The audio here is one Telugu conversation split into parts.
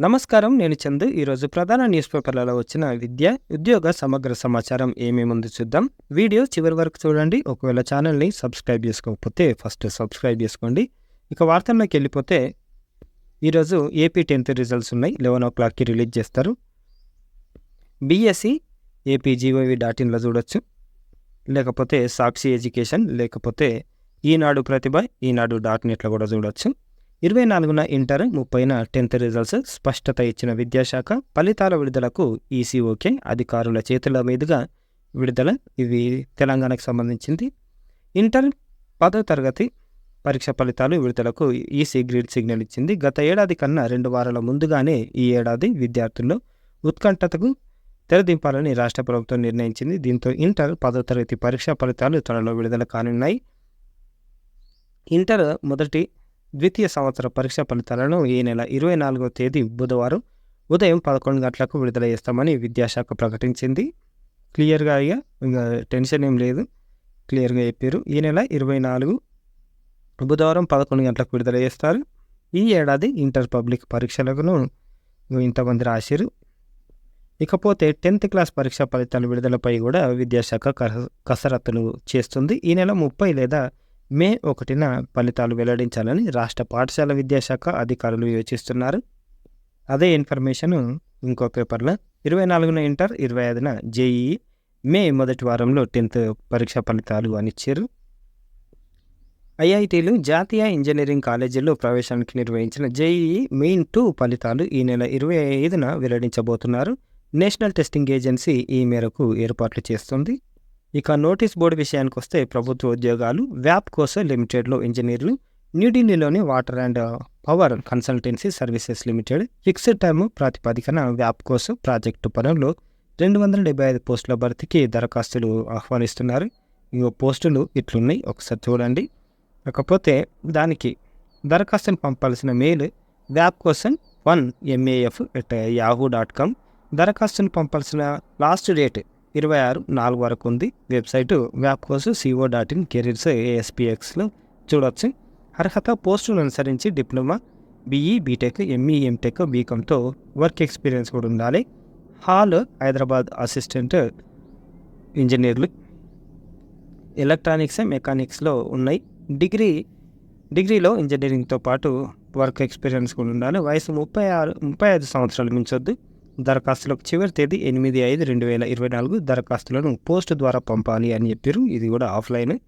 నమస్కారం నేను చందు. ఈరోజు ప్రధాన న్యూస్ పేపర్లలో వచ్చిన విద్య ఉద్యోగ సమగ్ర సమాచారం ఏమేముంది చూద్దాం. వీడియో చివరి వరకు చూడండి. ఒకవేళ ఛానల్ని సబ్స్క్రైబ్ చేసుకోకపోతే ఫస్ట్ సబ్స్క్రైబ్ చేసుకోండి. ఇక వార్తల్లోకి వెళ్ళిపోతే ఈరోజు ఏపీ టెన్త్ రిజల్ట్స్ ఉన్నాయి. లెవెన్ ఓ క్లాక్కి రిలీజ్ చేస్తారు. బీఎస్సీ ఏపీ జీఓవి డాట్ ఇన్లో చూడొచ్చు. లేకపోతే సాక్షి ఎడ్యుకేషన్ లేకపోతే ఈనాడు ప్రతిభ ఈనాడు డాట్ నెట్లో కూడా చూడొచ్చు. ఇరవై నాలుగున ఇంటర్ ముప్పైన టెన్త్ రిజల్ట్స్ స్పష్టత ఇచ్చిన విద్యాశాఖ ఫలితాల విడుదలకు ఈసీఓకే అధికారుల చేతుల మీదుగా విడుదల. ఇవి తెలంగాణకు సంబంధించింది. ఇంటర్ పదో తరగతి పరీక్ష ఫలితాలు విడుదలకు ఈసీ గ్రీడ్ సిగ్నల్ ఇచ్చింది. గత ఏడాది కన్నా రెండు వారాల ముందుగానే ఈ ఏడాది విద్యార్థుల్లో ఉత్కంఠతకు తెరదింపాలని రాష్ట్ర ప్రభుత్వం నిర్ణయించింది. దీంతో ఇంటర్ పదో తరగతి పరీక్షా ఫలితాలు త్వరలో విడుదల కానున్నాయి. ఇంటర్ మొదటి ద్వితీయ సంవత్సర పరీక్ష ఫలితాలను ఈ నెల ఇరవై నాలుగో తేదీ బుధవారం ఉదయం పదకొండు గంటలకు విడుదల చేస్తామని విద్యాశాఖ ప్రకటించింది. క్లియర్గా ఇక ఇంకా టెన్షన్ ఏం లేదు. క్లియర్గా చెప్పారు. ఈ నెల ఇరవై నాలుగు బుధవారం పదకొండు గంటలకు విడుదల చేస్తారు. ఈ ఏడాది ఇంటర్ పబ్లిక్ పరీక్షలను ఇంతమంది రాశారు ఇకపోతే టెన్త్ క్లాస్ పరీక్ష ఫలితాల విడుదలపై కూడా విద్యాశాఖ కస- కసరత్తులు చేస్తుంది. ఈ నెల ముప్పై లేదా మే ఒకటిన ఫలితాలు వెల్లడించాలని రాష్ట్ర పాఠశాల విద్యాశాఖ అధికారులు యోచిస్తున్నారు అదే ఇన్ఫర్మేషన్ ఇంకో పేపర్లో ఇరవై నాలుగున ఇంటర్ ఇరవై ఐదున జేఈఈ మే మొదటి వారంలో టెన్త్ పరీక్ష ఫలితాలు అనిచ్చారు. ఐఐటీలు జాతీయ ఇంజనీరింగ్ కాలేజీల్లో ప్రవేశానికి నిర్వహించిన జేఈఈ మెయిన్ టూ ఫలితాలు ఈ నెల ఇరవై ఐదున వెల్లడించబోతున్నారు. నేషనల్ టెస్టింగ్ ఏజెన్సీ ఈ మేరకు ఏర్పాట్లు చేస్తుంది. ఇక నోటీస్ బోర్డు విషయానికి వస్తే ప్రభుత్వ ఉద్యోగాలు వ్యాప్ కోసం లిమిటెడ్లో ఇంజనీర్లు న్యూఢిల్లీలోని water and power consultancy services limited fixed time ప్రాతిపదికన వ్యాప్ కోసం ప్రాజెక్టు పనుల్లో రెండు వందల డెబ్బై ఐదు పోస్టుల భర్తీకి దరఖాస్తులు ఆహ్వానిస్తున్నారు. ఇగో పోస్టులు ఇట్లున్నాయి. ఒకసారి చూడండి. కాకపోతే దానికి దరఖాస్తును పంపాల్సిన మెయిల్ వ్యాప్ కోసం one MAF at Yahoo dot com దరఖాస్తును పంపాల్సిన లాస్ట్ డేట్ ఇరవై ఆరు నాలుగు వరకు ఉంది. వెబ్సైటు వ్యాప్ కోసం సిఓ డాట్ ఇన్ కెరీర్స్ ఏఎస్పిఎక్స్లో చూడవచ్చు అర్హత పోస్టులను అనుసరించి diploma BE BTech ME MTech బీకామ్తో work experience కూడా ఉండాలి. హాల్ హైదరాబాద్ అసిస్టెంట్ ఇంజనీర్లు. ఎలక్ట్రానిక్స్ మెకానిక్స్లో ఉన్నాయి. డిగ్రీ డిగ్రీలో ఇంజనీరింగ్తో పాటు వర్క్ ఎక్స్పీరియన్స్ కూడా ఉండాలి. వయసు ముప్పై ఆరు ముప్పై ఐదు సంవత్సరాలు మించొద్దు. దరఖాస్తులకు చివరి తేదీ ఎనిమిది ఐదు రెండు వేల ఇరవై నాలుగు దరఖాస్తులను పోస్ట్ ద్వారా పంపాలి అని చెప్పారు. ఇది కూడా ఆఫ్లైన్.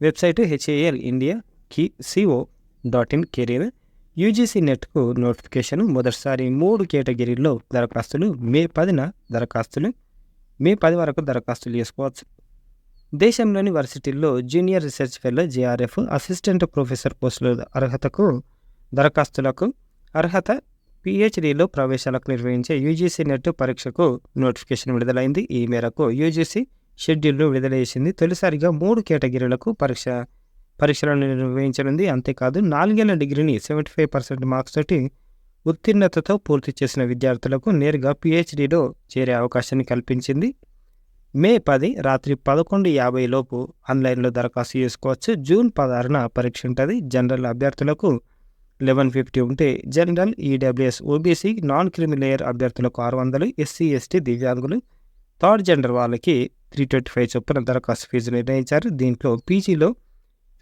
వెబ్సైట్ హెచ్ఏఎల్ ఇండియా కి CO dot in career. UGC నెట్కు notification మొదటిసారి మూడు కేటగిరీల్లో దరఖాస్తులు మే పదిన దరఖాస్తులు మే పది వరకు దరఖాస్తులు చేసుకోవచ్చు. దేశంలోని వర్సిటీల్లో junior research fellow JRF assistant professor పోస్టుల అర్హతకు దరఖాస్తులకు అర్హత పిహెచ్డిలో ప్రవేశాలకు నిర్వహించే యూజీసీ నెట్ పరీక్షకు నోటిఫికేషన్ విడుదలైంది. ఈ మేరకు యూజీసీ షెడ్యూల్ను విడుదల చేసింది తొలిసారిగా మూడు కేటగిరీలకు పరీక్ష పరీక్షలను నిర్వహించనుంది. అంతేకాదు నాలుగేళ్ళ డిగ్రీని సెవెంటీ ఫైవ్ పర్సెంట్ మార్క్స్ తోటి ఉత్తీర్ణతతో పూర్తి చేసిన విద్యార్థులకు నేరుగా పిహెచ్డిలో చేరే అవకాశాన్ని కల్పించింది. మే పది రాత్రి పదకొండు యాభై లోపు ఆన్లైన్లో దరఖాస్తు చేసుకోవచ్చు. జూన్ పదహారున పరీక్ష ఉంటుంది. జనరల్ అభ్యర్థులకు లెవెన్ ఫిఫ్టీ ఉంటే general EWS OBC non creamy layer అభ్యర్థులకు ఆరు వందలు ఎస్సీ ఎస్టీ దివ్యాంగులు థర్డ్ జెండర్ వాళ్ళకి త్రీ ట్వంటీ ఫైవ్ చొప్పున దరఖాస్తు ఫీజు నిర్ణయించారు. దీంట్లో పీజీలో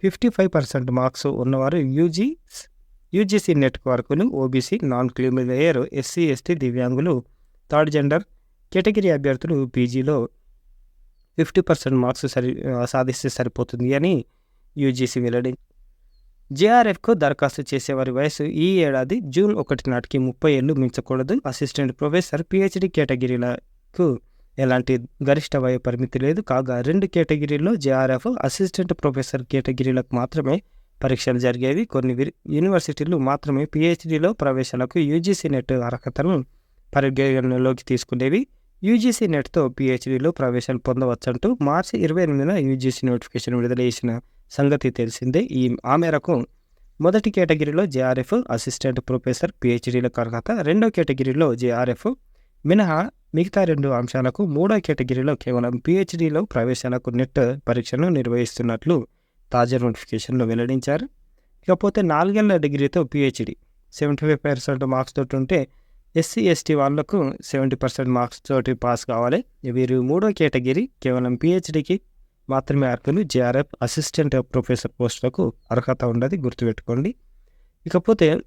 ఫిఫ్టీ ఫైవ్ పర్సెంట్ మార్క్స్ ఉన్నవారు యూజీ యూజీసీ నెట్ వరకును OBC non creamy layer SC ST దివ్యాంగులు థర్డ్ జెండర్ కేటగిరీ అభ్యర్థులు పీజీలో ఫిఫ్టీ పర్సెంట్ మార్క్స్ సరి సాధిస్తే సరిపోతుంది అని యూజీసీ వెల్లడి జేఆర్ఎఫ్కు దరఖాస్తు చేసేవారి వయసు ఈ ఏడాది జూన్ ఒకటి నాటికి ముప్పై ఏళ్ళు మించకూడదు అసిస్టెంట్ ప్రొఫెసర్ పిహెచ్డి కేటగిరీలకు ఎలాంటి గరిష్ట వయ పరిమితి లేదు. కాగా రెండు కేటగిరీల్లో జేఆర్ఎఫ్ అసిస్టెంట్ ప్రొఫెసర్ కేటగిరీలకు మాత్రమే పరీక్షలు జరిగేవి. కొన్ని యూనివర్సిటీలు మాత్రమే పిహెచ్డిలో ప్రవేశాలకు యూజీసీ నెట్ అర్హతను పరిగణనలోకి తీసుకునేవి. యూజీసీ నెట్తో పిహెచ్డిలో ప్రవేశాలు పొందవచ్చంటూ మార్చి ఇరవై ఎనిమిదిన యూజీసీ నోటిఫికేషన్ విడుదల చేసిన సంగతి తెలిసిందే. ఈ ఆ మేరకు మొదటి కేటగిరీలో జేఆర్ఎఫ్ అసిస్టెంట్ ప్రొఫెసర్ పిహెచ్డీలకు అర్హత. రెండో కేటగిరీలో జేఆర్ఎఫ్ మినహా మిగతా రెండు అంశాలకు మూడో కేటగిరీలో కేవలం పిహెచ్డీలో ప్రవేశాలకు నెట్ పరీక్షను నిర్వహిస్తున్నట్లు తాజా నోటిఫికేషన్లో వెల్లడించారు. ఇకపోతే నాలుగేళ్ళ డిగ్రీతో PhD seventy five percent marks తోటి ఉంటే ఎస్సీ ఎస్టీ వాళ్ళకు సెవెంటీ పర్సెంట్ మార్క్స్ తోటి పాస్ కావాలి. వీరు మూడో కేటగిరీ కేవలం పిహెచ్డికి మాత్రమే అర్హులు జేఆర్ఎఫ్ అసిస్టెంట్ ప్రొఫెసర్ పోస్టులకు అర్హత ఉండదు గుర్తుపెట్టుకోండి. ఇకపోతే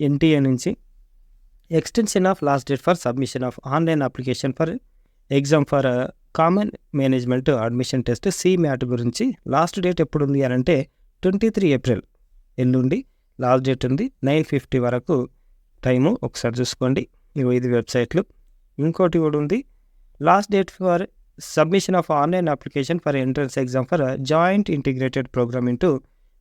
ఎన్టీఏ నుంచి extension of last date for submission of online application for exam for common management admission test C MAT గురించి లాస్ట్ డేట్ ఎప్పుడు ఉంది అని అంటే ట్వంటీ త్రీ ఏప్రిల్ ఎల్లుండి. లాస్ట్ డేట్ ఉంది. నైన్ ఫిఫ్టీ వరకు టైము. ఒకసారి చూసుకోండి. ఇవి ఇది వెబ్సైట్లు. ఇంకోటి కూడా ఉంది. Last date for submission of online application for entrance exam for joint integrated programme into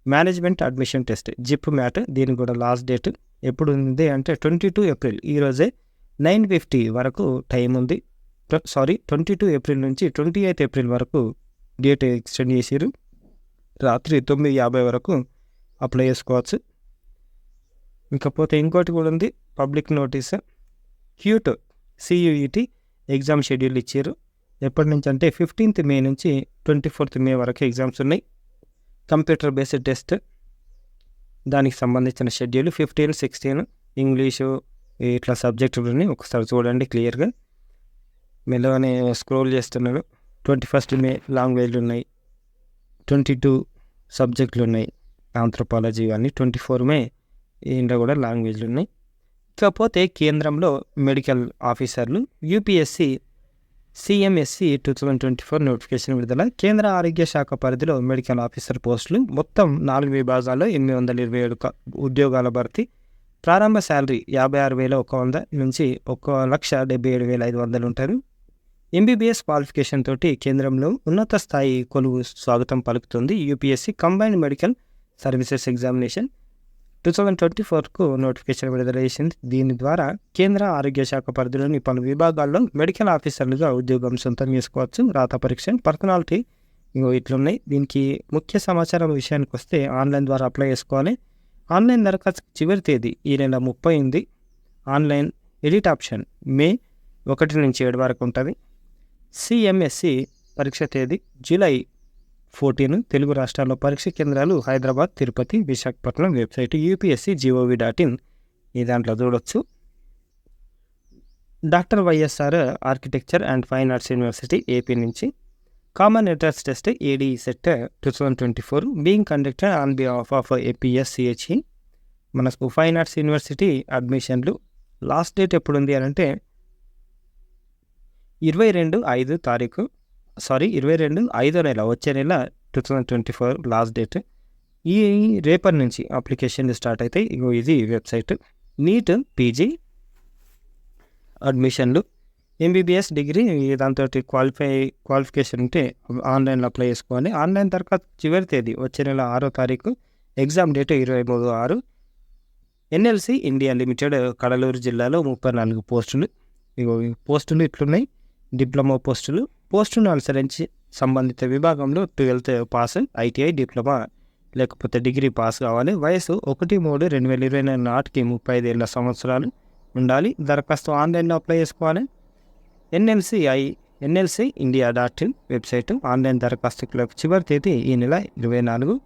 management admission test JIP MAT దీనికి కూడా లాస్ట్ డేట్ ఎప్పుడు ఉంది అంటే ట్వంటీ టూ ఏప్రిల్ ఈరోజే నైన్ ఫిఫ్టీ వరకు టైం ఉంది. సారీ ట్వంటీ టూ ఏప్రిల్ నుంచి ట్వంటీ ఎయిత్ ఏప్రిల్ వరకు డేట్ ఎక్స్టెండ్ చేసారు రాత్రి తొమ్మిది యాభై వరకు అప్లై చేసుకోవచ్చు. ఇంకపోతే ఇంకోటి కూడా ఉంది public notice CUET CUET exam schedule ఇచ్చారు ఎప్పటి నుంచి అంటే ఫిఫ్టీన్త్ మే నుంచి ట్వంటీ ఫోర్త్ మే వరకు ఎగ్జామ్స్ ఉన్నాయి. కంప్యూటర్ బేస్డ్ టెస్ట్ దానికి సంబంధించిన షెడ్యూల్ ఫిఫ్టీన్ సిక్స్టీన్ ఇంగ్లీషు ఇట్లా సబ్జెక్టులని ఒకసారి చూడండి క్లియర్గా మెల్లగానే స్క్రోల్ చేస్తున్నారు. ట్వంటీ ఫస్ట్ మే లాంగ్వేజ్లు ఉన్నాయి. ట్వంటీ టూ సబ్జెక్టులు ఉన్నాయి. ఆంథ్రోపాలజీ ఇవన్నీ ట్వంటీ ఫోర్ మే ఇంట్లో కూడా లాంగ్వేజ్లు ఉన్నాయి. ఇకపోతే కేంద్రంలో మెడికల్ ఆఫీసర్లు UPSC CMSC two thousand twenty four notification విడుదల కేంద్ర ఆరోగ్య శాఖ పరిధిలో మెడికల్ ఆఫీసర్ పోస్టులు మొత్తం నాలుగు విభాగాల్లో ఎనిమిది వందల ఇరవై ఏడు ఉద్యోగాల భర్తీ. ప్రారంభ శాలరీ యాభై ఆరు వేల ఒక వంద నుంచి ఒక లక్ష డెబ్బై ఏడు వేల ఐదు వందలు ఉంటారు. ఎంబీబీఎస్ క్వాలిఫికేషన్ తోటి కేంద్రంలో ఉన్నత స్థాయి కొలువు స్వాగతం పలుకుతుంది. UPSC combined medical services examination two thousand twenty ఫోర్కు నోటిఫికేషన్ విడుదల చేసింది. దీని ద్వారా కేంద్ర ఆరోగ్య శాఖ పరిధిలోని పలు విభాగాల్లో మెడికల్ ఆఫీసర్లుగా ఉద్యోగం సొంతం చేసుకోవచ్చు. రాత పరీక్ష పర్సనాలిటీ ఇంకో ఇట్లున్నాయి. దీనికి ముఖ్య సమాచారం విషయానికి వస్తే ఆన్లైన్ ద్వారా అప్లై చేసుకోవాలి. ఆన్లైన్ దరఖాస్తు చివరి తేదీ ఈ నెల ముప్పై ఉంది ఆన్లైన్ ఎడిట్ ఆప్షన్ మే ఒకటి నుంచి ఏడు వరకు ఉంటుంది. సిఎంఎస్సి పరీక్ష తేదీ జూలై ఫోర్టీన్ తెలుగు రాష్ట్రాల్లో పరీక్ష కేంద్రాలు Hyderabad Tirupati Visakhapatnam website UPSC GOV dot in. ఈ దాంట్లో చూడవచ్చు doctor YSR architecture and fine arts university AP నుంచి. Common entrance test AD CET two thousand twenty four. Being conducted on behalf of APSCHE. మనకు ఫైన్ ఆర్ట్స్ యూనివర్సిటీ అడ్మిషన్లు. లాస్ట్ డేట్ ఎప్పుడు ఉంది అని అంటే ఇరవై రెండు ఐదు తారీఖు. సారీ ఇరవై రెండు ఐదో నెల వచ్చే నెల two thousand twenty four last date ఈ రేపటి నుంచి అప్లికేషన్లు స్టార్ట్ అవుతాయి ఇగో ఇది వెబ్సైట్ నీట్ పీజీ అడ్మిషన్లు ఎంబీబీఎస్ డిగ్రీ దాంతో క్వాలిఫై క్వాలిఫికేషన్ ఉంటే ఆన్లైన్లో అప్లై చేసుకోవాలి. ఆన్లైన్ తర్వాత చివరి తేదీ వచ్చే నెల ఆరో తారీఖు ఎగ్జామ్ డేట్ ఇరవై మూడు ఆరు. ఎన్ఎల్సి ఇండియా లిమిటెడ్ కడలూరు జిల్లాలో ముప్పై నాలుగు పోస్టులు. ఇగో ఈ పోస్టులు ఇట్లున్నాయి. డిప్లొమా పోస్టులు. పోస్టును అనుసరించి సంబంధిత విభాగంలో ట్వెల్త్ పాస్ ఐటీఐ డిప్లొమా లేకపోతే డిగ్రీ పాస్ కావాలి. వయసు ఒకటి మూడు రెండు వేల ఇరవై నాలుగు నాటికి ముప్పై ఐదేళ్ళ సంవత్సరాలు ఉండాలి. దరఖాస్తు ఆన్లైన్లో అప్లై చేసుకోవాలి. NLC I NLC India dot in website online దరఖాస్తులకు చివరి తేదీ ఈ నెల ఇరవై నాలుగు.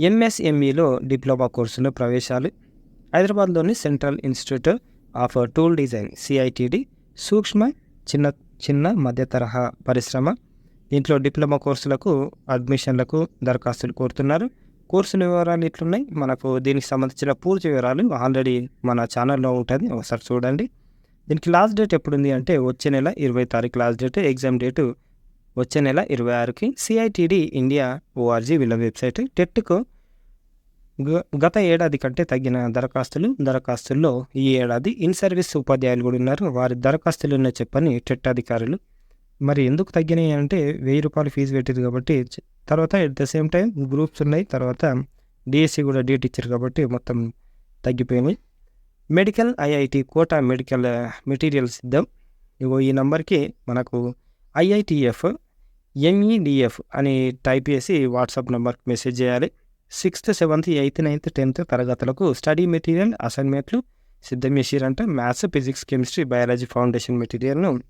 ఎంఎస్ఎంఈలో డిప్లొమా కోర్సులో ప్రవేశాలు. హైదరాబాద్లోని central institute of tool design CITD సూక్ష్మ చిన్న చిన్న మధ్య తరహా పరిశ్రమ. దీంట్లో డిప్లొమా కోర్సులకు అడ్మిషన్లకు దరఖాస్తులు కోరుతున్నారు. కోర్సుల వివరాలు ఇట్లున్నాయి మనకు దీనికి సంబంధించిన పూర్తి వివరాలు ఆల్రెడీ మన ఛానల్లో ఉంటుంది. ఒకసారి చూడండి. దీనికి లాస్ట్ డేట్ ఎప్పుడు ఉంది అంటే వచ్చే నెల ఇరవై తారీఖు లాస్ట్ డేట్. ఎగ్జామ్ డేటు వచ్చే నెల ఇరవై ఆరుకి. సిఐటిడి ఇండియా ఓఆర్జీ వీళ్ళ వెబ్సైట్. టెట్కు గత ఏడాది కంటే తగ్గిన దరఖాస్తులు దరఖాస్తుల్లో ఈ ఏడాది ఇన్ సర్వీస్ ఉపాధ్యాయులు కూడా ఉన్నారు. వారి దరఖాస్తులు ఉన్న చెప్పని టెట్ అధికారులు. మరి ఎందుకు తగ్గినాయి అంటే వెయ్యి రూపాయలు ఫీజు పెట్టింది కాబట్టి తర్వాత at the same time groups ఉన్నాయి. తర్వాత డిఎస్సి కూడా డేట్ ఇచ్చారు కాబట్టి మొత్తం తగ్గిపోయినాయి. Medical IIT Kota medical materials ఇద్దాం ఇగో ఈ నంబర్కి మనకు ఐఐటిఎఫ్ ఎంఈడిఎఫ్ అని టైప్ చేసి వాట్సాప్ నెంబర్కి మెసేజ్ చేయాలి. Sixth seventh eighth ninth tenth తరగతులకు స్టడీ మెటీరియల్ అసైన్మెంట్లు సిద్ధం చేసిరంటే. Maths physics chemistry biology foundation మెటీరియల్ను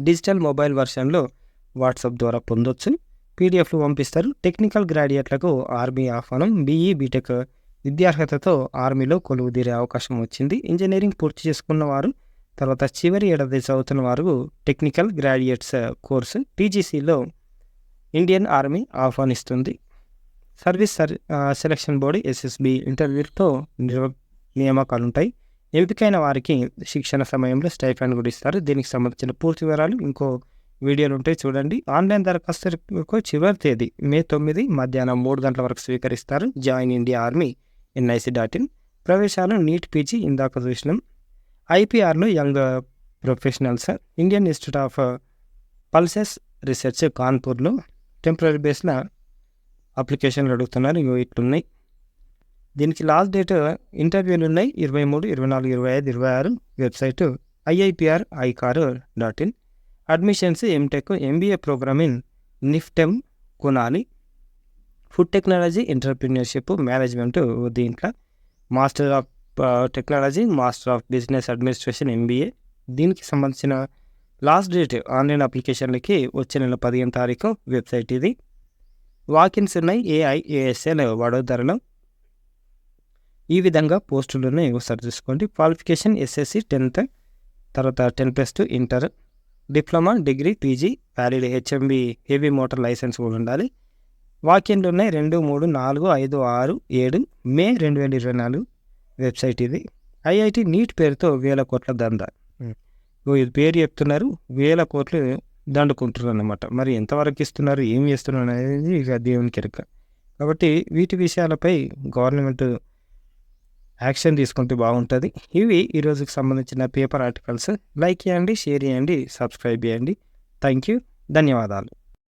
డిజిటల్ మొబైల్ వర్షన్లో వాట్సాప్ ద్వారా పొందొచ్చు. పీడిఎఫ్లు పంపిస్తారు. టెక్నికల్ గ్రాడ్యుయేట్లకు ఆర్మీ ఆహ్వానం. బీఈ బీటెక్ విద్యార్హతతో ఆర్మీలో కొలువు తీరే అవకాశం వచ్చింది. ఇంజనీరింగ్ పూర్తి చేసుకున్న వారు తర్వాత చివరి ఏడాది చదువుతున్న వారు టెక్నికల్ గ్రాడ్యుయేట్స్ కోర్సు టీజీసీలో ఇండియన్ ఆర్మీ ఆహ్వానిస్తుంది. సర్వీస్ సర్ సెలక్షన్ బోర్డు ఎస్ఎస్బి ఇంటర్వ్యూతో నిర్వ నియామకాలు ఉంటాయి ఎంపికైన వారికి శిక్షణ సమయంలో స్టైఫండ్ కూడా ఇస్తారు. దీనికి సంబంధించిన పూర్తి వివరాలు ఇంకో వీడియోలు ఉంటాయి చూడండి. ఆన్లైన్ దరఖాస్తులకు చివరి తేదీ మే తొమ్మిది మధ్యాహ్నం మూడు గంటల వరకు స్వీకరిస్తారు. Join India army NIC dot in. ప్రవేశాలు NEET PG ఇందాక చూసినాం. ఐపీఆర్లో young professionals Indian institute of pulses research కాన్పూర్లో temporary బేస్లో అప్లికేషన్లు అడుగుతున్నారు. ఇవి ఇట్లున్నాయి. దీనికి లాస్ట్ డేట్ ఇంటర్వ్యూలు ఉన్నాయి ఇరవై మూడు ఇరవై నాలుగు ఇరవై ఐదు ఇరవై ఆరు website IIPR ICAR dot in. Admissions MTech MBA programme in NIFTEM కొనాలి. ఫుడ్ టెక్నాలజీ ఎంటర్ప్రీనియర్షిప్ మేనేజ్మెంట్ దీంట్లో. Master of technology master of business administration MBA. దీనికి సంబంధించిన లాస్ట్ డేట్ ఆన్లైన్ అప్లికేషన్లకి వచ్చే నెల పదిహేను తారీఖు వెబ్సైట్ ఇది. వాకిన్స్ ఉన్నాయి ఏఐ ఏఎస్ఎల్ వడోదరలో ఈ విధంగా పోస్టులు ఉన్నాయి ఒకసారి చూసుకోండి. క్వాలిఫికేషన్ ఎస్ఎస్సి టెన్త్ తర్వాత ten plus two inter diploma degree PG valid HMB heavy motor license కూడా ఉండాలి. వాక్యంలు ఉన్నాయి రెండు మూడు నాలుగు ఐదు ఆరు ఏడు మే రెండు వేల ఇరవై నాలుగు వెబ్సైట్ ఇది. ఐఐటి నీట్ పేరుతో వేల కోట్ల దంద. ఇది పేరు చెప్తున్నారు. వేల కోట్లు దండుకుంటున్నారు అనమాట మరి ఎంతవరకు ఇస్తున్నారు ఏం చేస్తున్నారు అనేది ఇక దేవునికి ఎరక కాబట్టి వీటి విషయాలపై గవర్నమెంట్ యాక్షన్ తీసుకుంటే బాగుంటుంది. ఇవి ఈరోజుకి సంబంధించిన పేపర్ ఆర్టికల్స్. లైక్ చేయండి షేర్ చేయండి సబ్స్క్రైబ్ చేయండి. థ్యాంక్ యూ ధన్యవాదాలు.